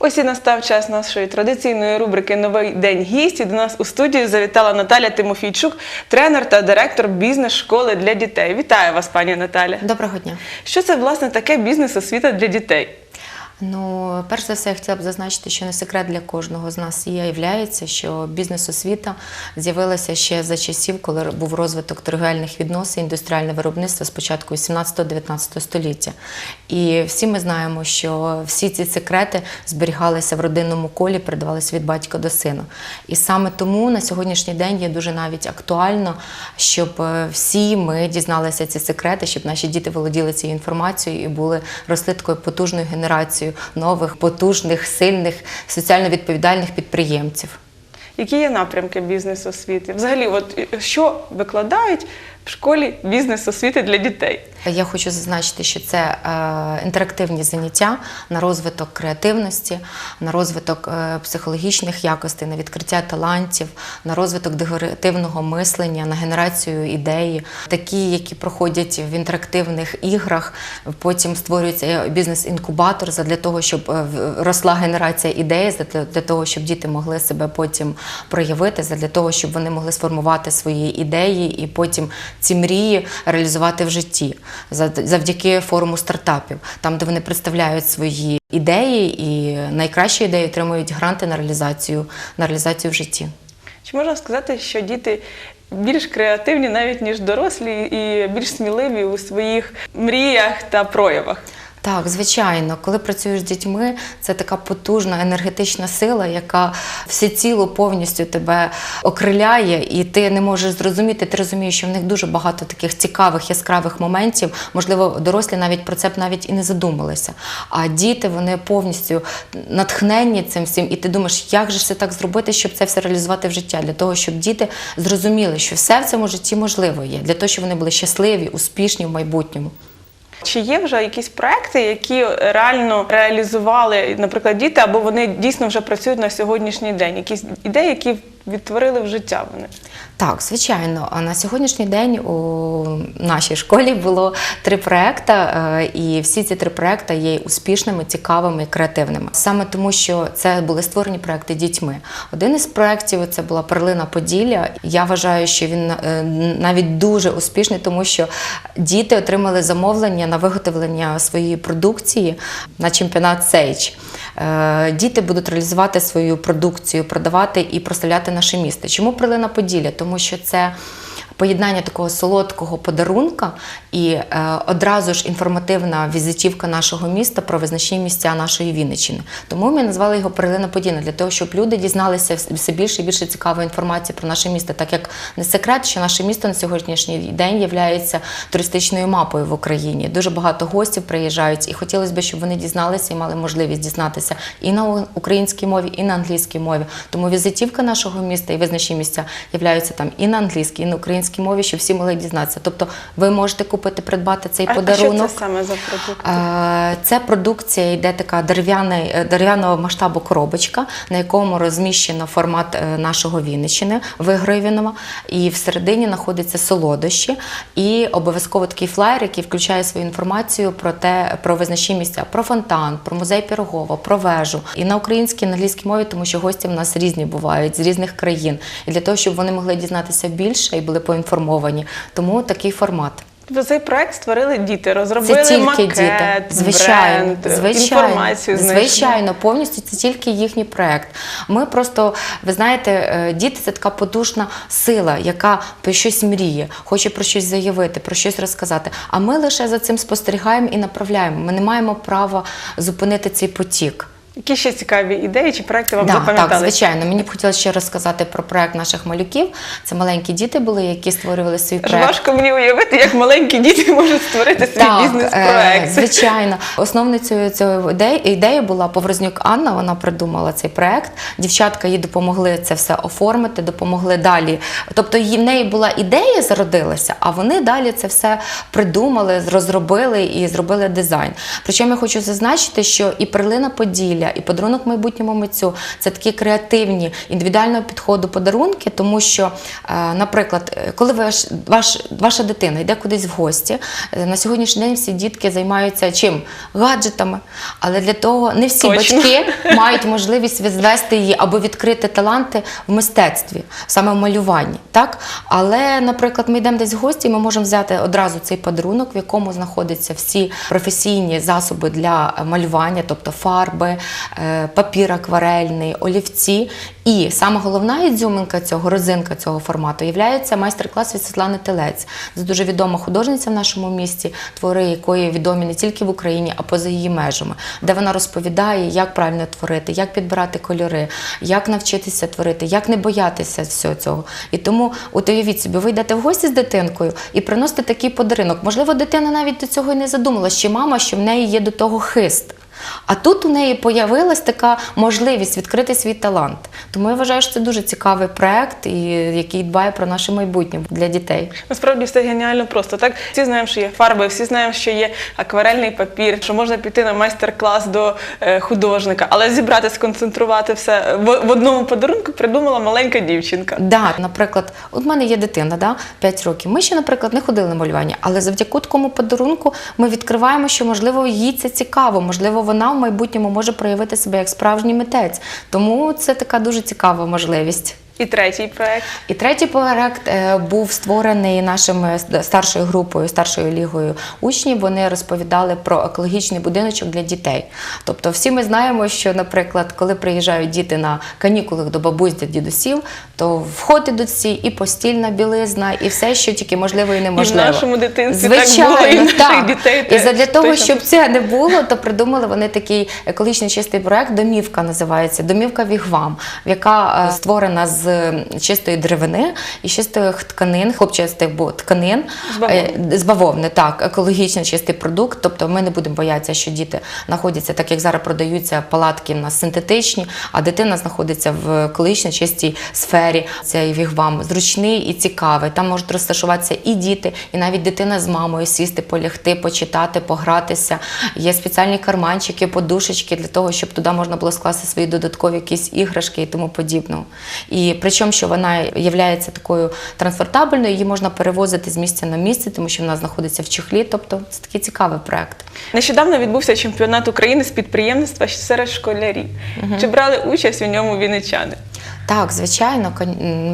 Ось і настав час нашої традиційної рубрики Новий день гість. І до нас у студію завітала Наталя Тимофійчук, тренер та директор бізнес-школи для дітей. Вітаю вас, пані Наталя. Доброго дня. Що це власне таке бізнес-освіта для дітей? Ну, перш за все, я хотіла б зазначити, що не секрет для кожного з нас є, являється, що бізнес-освіта з'явилася ще за часів, коли був розвиток торгівельних відносин, індустріальне виробництво з початку 18-19 століття. І всі ми знаємо, що всі ці секрети зберігалися в родинному колі, передавалися від батька до сина. І саме тому на сьогоднішній день є дуже навіть актуально, щоб е, всі ми дізналися ці секрети, щоб наші діти володіли цією інформацією і були росли такою потужною генерацією нових, потужних, сильних, соціально відповідальних підприємців. Які є напрямки бізнес-освіти? Взагалі, от е, що викладають в школі бізнес-освіти для дітей? Я хочу зазначити, що це е, інтерактивні заняття на розвиток креативності, на розвиток е, психологічних якостей, на відкриття талантів, на розвиток декоративного мислення, на генерацію ідеї, такі, які проходять в інтерактивних іграх. Потім створюється бізнес-інкубатор для того, щоб е, росла генерація для, для того, щоб діти могли себе потім проявити, для того, щоб вони могли сформувати свої ідеї і потім ці мрії реалізувати в житті завдяки форуму стартапів, там, де вони представляють свої ідеї і найкращі ідеї отримують гранти на реалізацію, на реалізацію в житті. Чи можна сказати, що діти більш креативні навіть ніж дорослі і більш сміливі у своїх мріях та проявах? Так, звичайно, коли працюєш з дітьми, це така потужна енергетична сила, яка всеціло повністю тебе окриляє, і ти не можеш зрозуміти. Ти розумієш, що в них дуже багато таких цікавих, яскравих моментів. Можливо, дорослі навіть про це б навіть і не задумалися. А діти вони повністю натхненні цим всім, і ти думаєш, як же це так зробити, щоб це все реалізувати в життя, для того, щоб діти зрозуміли, що все в цьому житті можливо є, для того, щоб вони були щасливі, успішні в майбутньому. Чи є вже якісь проекти, які реально реалізували, наприклад, діти, або вони дійсно вже працюють на сьогоднішній день? Якісь ідеї, які відтворили в життя вони? Так, звичайно. На сьогоднішній день у нашій школі було три проекти, е, і всі ці три проекти є успішними, цікавими і креативними. Саме тому, що це були створені проекти дітьми. Один із проєктів це була перлина Поділля. Я вважаю, що він е, навіть дуже успішний, тому що діти отримали замовлення на виготовлення своєї продукції на чемпіонат Сейч. Е, Діти будуть реалізувати свою продукцію, продавати і прославляти наше місто. Чому перлина Поділля? Тому що це поєднання такого солодкого подарунка і е, одразу ж інформативна візитівка нашого міста про визначні місця нашої Вінниччини. Тому ми назвали його Перлина Подільна для того, щоб люди дізналися все більше і більше цікавої інформації про наше місто, так як не секрет, що наше місто на сьогоднішній день є туристичною мапою в Україні. Дуже багато гостів приїжджають, і хотілося б, щоб вони дізналися і мали можливість дізнатися і на українській мові, і на англійській мові. Тому візитівка нашого міста і визначні місця являються там і на англійській, і на українській мові, щоб всі могли дізнатися. Тобто, ви можете купити, придбати цей а, подарунок. а що це саме за продукти? Е, Це продукція йде така е, дерев'яного масштабу коробочка, на якому розміщено формат е, нашого Вінниччини, вигравіного, і всередині знаходяться солодощі, і обов'язково такий флаєр, який включає свою інформацію про те, про визначні місця, про фонтан, про музей Пірогова, про вежу. І на українській, і на англійській мові, тому що гості в нас різні бувають з різних країн. І для того, щоб вони могли дізнатися більше і були поінформовані, тому такий формат. Тобто цей проект створили діти, розробили Це тільки макет, діти. Звичайно, бренд, звичайно, інформацію знайшли. звичайно, повністю це тільки їхній проект. Ми просто, ви знаєте, е, діти це така потужна сила, яка про щось мріє, хоче про щось заявити, про щось розказати. А ми лише за цим спостерігаємо і направляємо. Ми не маємо права зупинити цей потік. Які ще цікаві ідеї чи проекти вам Да, запам'ятали? так, звичайно. Мені б хотілося ще розказати про проект наших малюків. Це маленькі діти були, які створювали свій проект. важко мені уявити, як маленькі діти можуть створити свій Так, бізнес-проект. е, звичайно. Основницею ідеї, ідеї була Поврознюк Анна. Вона придумала цей проект. Дівчатка їй допомогли це все оформити, допомогли далі. Тобто в неї була ідея зародилася, а вони далі це все придумали, розробили і зробили дизайн. Причому я хочу зазначити, що і перлина Поділля, і подарунок майбутньому митцю це такі креативні індивідуального підходу подарунки, тому що, е, наприклад, е, коли ваш, ваш, ваша дитина йде кудись в гості, е, на сьогоднішній день всі дітки займаються чим? Гаджетами. Але для того не всі Точно. батьки мають можливість відвести її або відкрити таланти в мистецтві, саме в малюванні. Так? Але, наприклад, ми йдемо десь в гості, і ми можемо взяти одразу цей подарунок, в якому знаходяться всі професійні засоби для малювання, тобто фарби, папір акварельний, олівці. І саме головна ізюминка цього, розинка цього формату є майстер-клас від Світлани Телець. Це дуже відома художниця в нашому місті, твори якої відомі не тільки в Україні, а поза її межами, де вона розповідає, як правильно творити, як підбирати кольори, як навчитися творити, як не боятися всього цього. І тому, от уявіть собі, ви йдете в гості з дитинкою і приносите такий подарунок. Можливо, дитина навіть до цього і не задумала, що мама, що в неї є до того хист. А тут у неї появилась така можливість відкрити свій талант. Тому я вважаю, що це дуже цікавий проект, і який дбає про наше майбутнє для дітей. Насправді все геніально просто. Так всі знаємо, що є фарби, всі знаємо, що є акварельний папір, що можна піти на майстер-клас до е, художника, але зібрати, сконцентрувати все в, одному подарунку придумала маленька дівчинка. Да, наприклад, от мене є дитина, да, 5 років. Ми ще, наприклад, не ходили на малювання, але завдяки такому подарунку ми відкриваємо, що можливо їй це цікаво, можливо, вона в майбутньому може проявити себе як справжній митець. Тому це така дуже цікава можливість. І третій проект. І третій проект е, був створений нашими старшою групою, старшою лігою учнів. Вони розповідали про екологічний будиночок для дітей. Тобто, всі ми знаємо, що, наприклад, коли приїжджають діти на канікули до бабусь, до дідусів, то вход ідуть всі і постільна білизна, і все, що тільки можливо і неможливо. нашому дитинстві так Звичайно, було, і в наших так. дітей І задля того, щоб це не було, то придумали вони такий екологічно чистий проект. Домівка називається Домівка Вігвам, яка е, створена з чистої деревини і чистих тканин, хлопчастих тканин З бавовни. Е, з бавовни, так, екологічно чистий продукт. Тобто ми не будемо боятися, що діти знаходяться, так як зараз продаються палатки в нас синтетичні, а дитина знаходиться в екологічно чистій сфері. Цей вігвам зручний і цікавий. Там можуть розташуватися і діти, і навіть дитина з мамою сісти, полягти, почитати, погратися. Є спеціальні карманчики, подушечки для того, щоб туди можна було скласти свої додаткові якісь іграшки і тому подібного. І причому, що вона є такою транспортабельною, її можна перевозити з місця на місце, тому що вона знаходиться в чехлі. Тобто це такий цікавий проект. Нещодавно відбувся чемпіонат України з підприємництва серед школярів. Чи брали участь у ньому вінничани? Так, звичайно,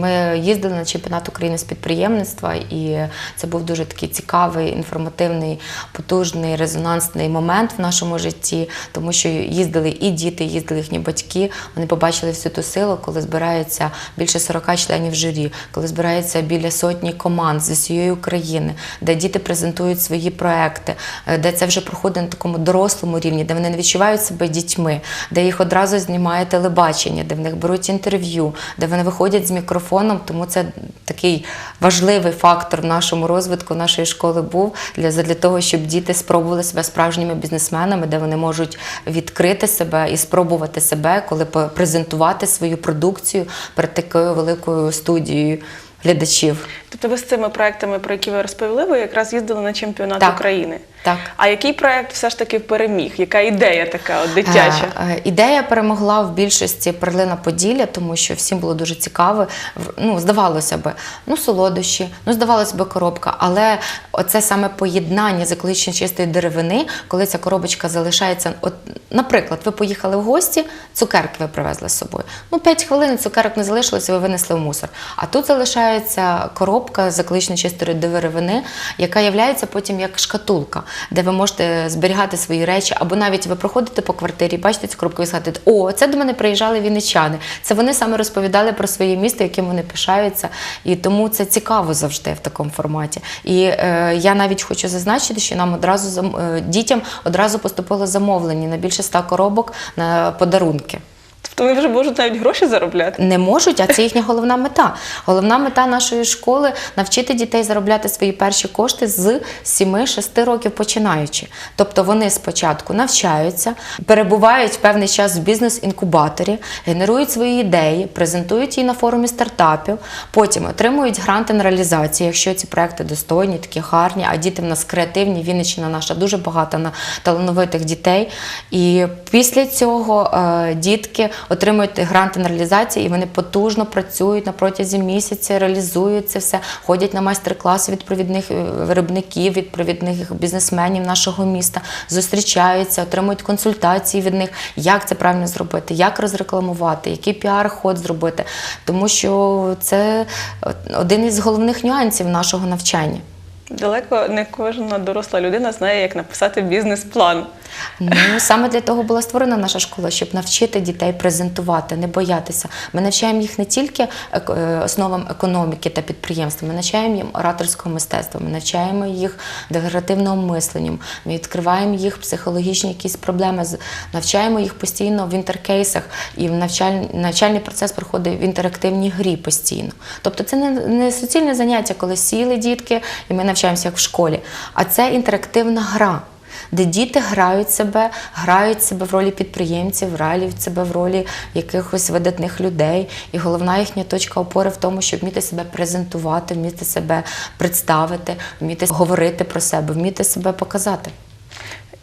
ми їздили на чемпіонат України з підприємництва, і це був дуже такий цікавий, інформативний, потужний, резонансний момент в нашому житті, тому що їздили і діти, їздили їхні батьки. Вони побачили всю ту силу, коли збирається більше 40 членів журі, коли збирається біля сотні команд з усієї України, де діти презентують свої проекти, е, де це вже проходить на такому дорослому рівні, де вони не відчувають себе дітьми, де їх одразу знімає телебачення, де в них беруть інтерв'ю, де вони виходять з мікрофоном. Тому це такий важливий фактор в нашому розвитку нашої школи був для, для того, щоб діти спробували себе справжніми бізнесменами, де вони можуть відкрити себе і спробувати себе, коли презентувати свою продукцію перед такою великою студією глядачів. Тобто ви з цими проектами, про які ви розповіли, ви якраз їздили на чемпіонат Так. України. Так. А який проект все ж таки переміг? Яка ідея така от дитяча? Е, е, Ідея перемогла в більшості перлина Поділля, тому що всім було дуже цікаво. Ну, здавалося би, ну солодощі, ну здавалося би, коробка. Але оце саме поєднання з екологічно чистої деревини, коли ця коробочка залишається. От, наприклад, ви поїхали в гості, цукерки ви привезли з собою. Ну, 5 хвилин цукерок не залишилося, ви винесли в мусор. А тут залишається коробка з екологічно чистої деревини, яка є потім як шкатулка, де ви можете зберігати свої речі, або навіть ви проходите по квартирі, бачите цю коробку і сказати, о, це до мене приїжджали вінничани. Це вони саме розповідали про своє місто, яким вони пишаються. І тому це цікаво завжди в такому форматі. І е, я навіть хочу зазначити, що нам одразу е, дітям одразу поступило замовлення на більше ста коробок на подарунки. Тобто вони вже можуть навіть гроші заробляти. Не можуть, а це їхня головна мета. Головна мета нашої школи навчити дітей заробляти свої перші кошти з 7-6 років починаючи. Тобто вони спочатку навчаються, перебувають певний час в бізнес-інкубаторі, генерують свої ідеї, презентують її на форумі стартапів, потім отримують гранти на реалізацію, якщо ці проекти достойні, такі гарні, а діти в нас креативні. Вінниччина наша дуже багата на талановитих дітей. І після цього е, дітки отримують гранти на реалізацію, і вони потужно працюють на протязі місяця, реалізують це все, ходять на майстер-класи від провідних е, виробників, від провідних бізнесменів нашого міста, зустрічаються, отримують консультації від них, як це правильно зробити, як розрекламувати, який піар-ход зробити. Тому що це один із головних нюансів нашого навчання. Далеко не кожна доросла людина знає, як написати бізнес-план. Ну саме для того була створена наша школа, щоб навчити дітей презентувати, не боятися. Ми навчаємо їх не тільки е, основам економіки та підприємства, ми навчаємо їм ораторського мистецтва, ми навчаємо їх дегеративному мисленню, ми відкриваємо їх психологічні якісь проблеми, навчаємо їх постійно в інтеркейсах, і навчальний, навчальний процес проходить в інтерактивній грі постійно. Тобто це не, не суцільне заняття, коли сіли дітки, і ми навчаємося як в школі, а це інтерактивна гра де діти грають себе, грають себе в ролі підприємців, грають себе в ролі якихось видатних людей. І головна їхня точка опори в тому, щоб вміти себе презентувати, вміти себе представити, вміти говорити про себе, вміти себе показати.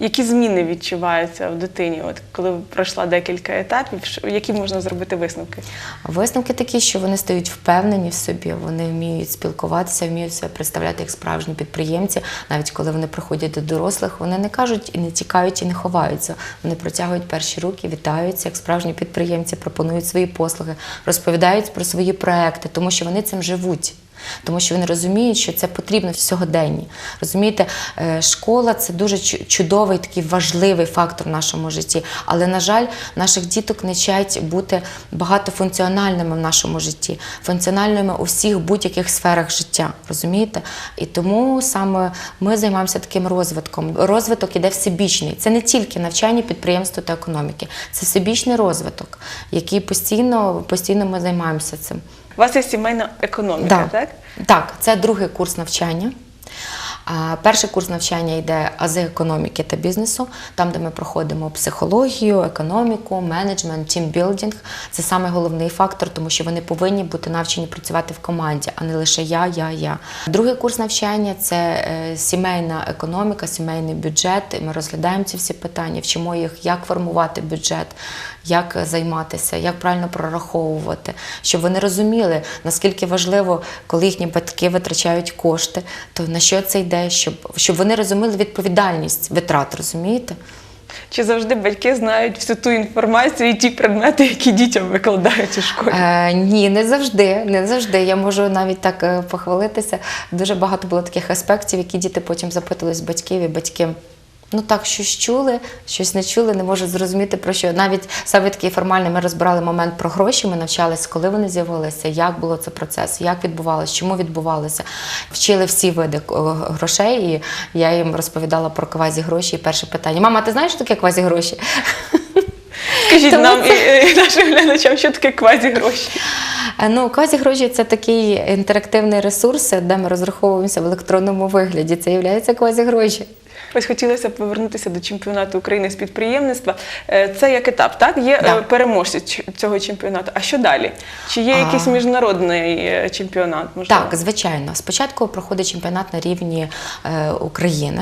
Які зміни відчуваються в дитині, от коли пройшла декілька етапів, які можна зробити висновки? Висновки такі, що вони стають впевнені в собі, вони вміють спілкуватися, вміють себе представляти як справжні підприємці. Навіть коли вони приходять до дорослих, вони не кажуть і не тікають, і не ховаються. Вони протягують перші руки, вітаються як справжні підприємці, пропонують свої послуги, розповідають про свої проекти, тому що вони цим живуть. Тому що вони розуміють, що це потрібно в сьогоденні. Розумієте, е, школа це дуже чудовий такий важливий фактор в нашому житті. Але, на жаль, наших діток не вчать бути багатофункціональними в нашому житті, функціональними у всіх будь-яких сферах життя. Розумієте? І тому саме ми займаємося таким розвитком. Розвиток іде всебічний. Це не тільки навчання підприємства та економіки, це всебічний розвиток, який постійно, постійно ми займаємося цим. У вас є сімейна економіка, так? Так, це другий курс навчання. Перший курс навчання йде ази економіки та бізнесу, там, де ми проходимо психологію, економіку, менеджмент, тімбілдинг. Це саме головний фактор, тому що вони повинні бути навчені працювати в команді, а не лише я, я, я. Другий курс навчання це е, сімейна економіка, сімейний бюджет. Ми розглядаємо ці всі питання, вчимо їх, як формувати бюджет, як займатися, як правильно прораховувати, щоб вони розуміли, наскільки важливо, коли їхні батьки витрачають кошти, то на що це йде, щоб, щоб вони розуміли відповідальність витрат, розумієте? Чи завжди батьки знають всю ту інформацію і ті предмети, які дітям викладають у школі? Е, ні, не завжди. Не завжди. Я можу навіть так е, похвалитися. Дуже багато було таких аспектів, які діти потім запитувались батьків, і батьки. Ну так, щось чули, щось не чули, не можуть зрозуміти про що. Навіть саме такий формальний ми розбирали момент про гроші. Ми навчалися, коли вони з'явилися, як було це процес, як відбувалося, чому відбувалося. Вчили всі види грошей, і я їм розповідала про квазі гроші. І перше питання: Мама, ти знаєш, що таке квазі гроші? Скажіть тому нам і, і нашим глядачам, що таке квазі гроші. Е, Ну, квазігроші це такий інтерактивний ресурс, де ми розраховуємося в електронному вигляді. Це є квазігроші. Ось хотілося б повернутися до чемпіонату України з підприємництва. Е, Це як етап, так? Є Да. е, переможці цього чемпіонату. А що далі? Чи є якийсь міжнародний е, чемпіонат? Можливо? Так, звичайно. Спочатку проходить чемпіонат на рівні України,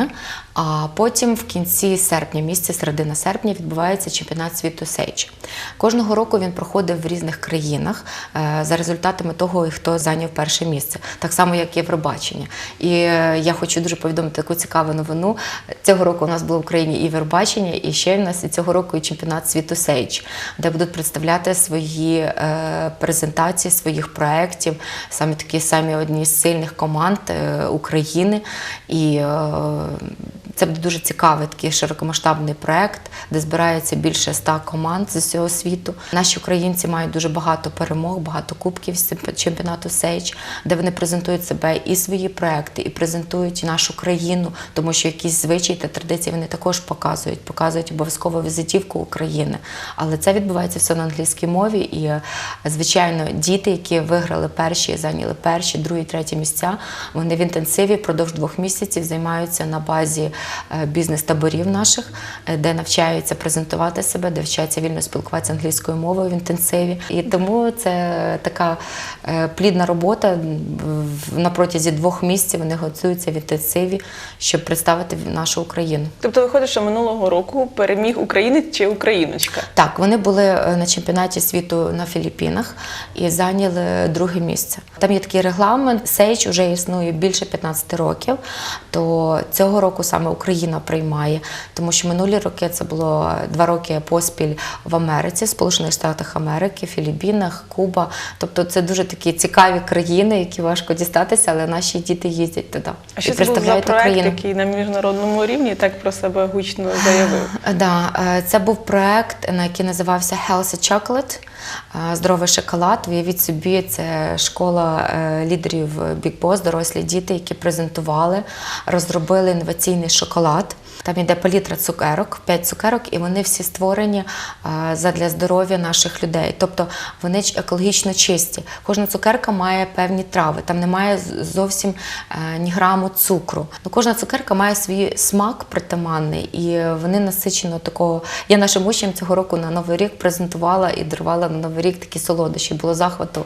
а потім в кінці серпня, місяця середина серпня, відбувається чемпіонат світу Сейч. Кожного року він проходив в різних країнах е, за результатами того, хто зайняв перше місце, так само як Євробачення. І е, я хочу дуже повідомити таку цікаву новину. Цього року у нас було в Україні і Євробачення, і ще в нас і цього року і чемпіонат світу Сейч, де будуть представляти свої е, презентації своїх проєктів, саме такі самі одні з сильних команд України. І Це буде дуже цікавий такий широкомасштабний проект, де збирається більше ста команд з усього світу. Наші українці мають дуже багато перемог, багато кубків з чемпіонату Сейч, де вони презентують себе і свої проекти, і презентують нашу країну, тому що якісь звичаї та традиції вони також показують, показують обов'язково візитівку України. Але це відбувається все на англійській мові. І, е, звичайно, діти, які виграли перші, зайняли перші, другі, треті місця, вони в інтенсиві впродовж двох місяців займаються на базі бізнес-таборів наших, е, де навчаються презентувати себе, де вчаться вільно спілкуватися англійською мовою в інтенсиві. І тому це така е, плідна робота. На протязі двох місяців вони готуються в інтенсиві, щоб представити нашу Україну. Тобто виходить, що минулого року переміг українець чи україночка. Так, вони були е, на чемпіонаті світу на Філіппінах і зайняли друге місце. Там є такий регламент. Сейч вже існує більше 15 років. То цього року саме Україна приймає, тому що минулі роки це було два роки поспіль в Америці, Сполучених Штатах Америки, Філіппінах, Куба. Тобто це дуже такі цікаві країни, які важко дістатися, але наші діти їздять туди А і що це був за проект, Україну. який на міжнародному рівні так про себе гучно заявив? Да, е, це був проект, на який називався Healthy Chocolate, е, здоровий шоколад. Уявіть собі, це школа е, лідерів Big Boss, дорослі діти, які презентували, розробили інноваційний шоколад. Там йде палітра цукерок, 5 цукерок, і вони всі створені е, задля здоров'я наших людей. Тобто вони екологічно чисті. Кожна цукерка має певні трави, там немає зовсім е, ні граму цукру. Ну, кожна цукерка має свій смак притаманний, і вони насичено такого. Я нашим учням цього року на Новий рік презентувала і дарувала на Новий рік такі солодощі. Було захвату.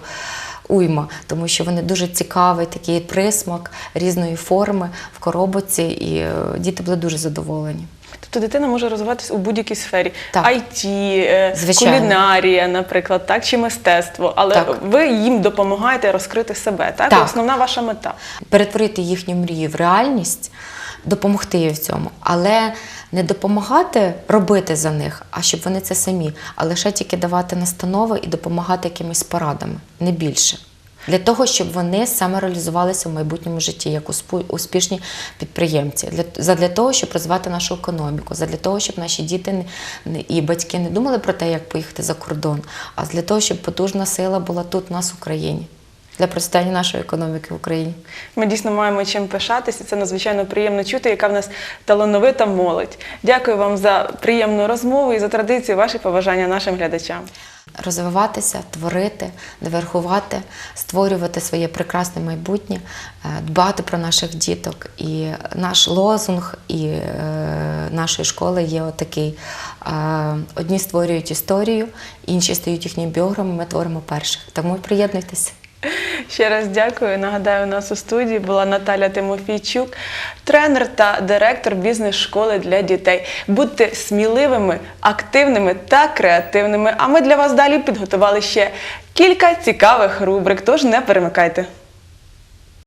Уйма, тому що вони дуже цікавий такий присмак різної форми в коробці, і е, діти були дуже задоволені. Тобто дитина може розвиватися у будь-якій сфері. Так. IT, е, Звичайно. кулінарія, наприклад, так, чи мистецтво. Але Так. ви їм допомагаєте розкрити себе. Так? Так. Основна ваша мета. перетворити їхню мрію в реальність, допомогти їй в цьому, але не допомагати робити за них, а щоб вони це самі, а лише тільки давати настанови і допомагати якимись порадами, не більше. Для того, щоб вони самореалізувалися в майбутньому житті як успішні підприємці, для того, щоб розвивати нашу економіку, задля того, щоб наші діти і батьки не думали про те, як поїхати за кордон, а для того, щоб потужна сила була тут, у нас в Україні, для процвітання нашої економіки в Україні. Ми дійсно маємо чим пишатися. Це надзвичайно приємно чути, яка в нас талановита молодь. Дякую вам за приємну розмову і за традицію ваші побажання нашим глядачам. розвиватися, творити, доверхувати, створювати своє прекрасне майбутнє, е, дбати про наших діток. І наш лозунг і е, нашої школи є отакий: Е, одні створюють історію, інші стають їхніми біографами, ми творимо перших. Тому приєднуйтеся. Ще раз дякую. Нагадаю, у нас у студії була Наталя Тимофійчук, тренер та директор бізнес-школи для дітей. Будьте сміливими, активними та креативними. А ми для вас далі підготували ще кілька цікавих рубрик. Тож не перемикайте.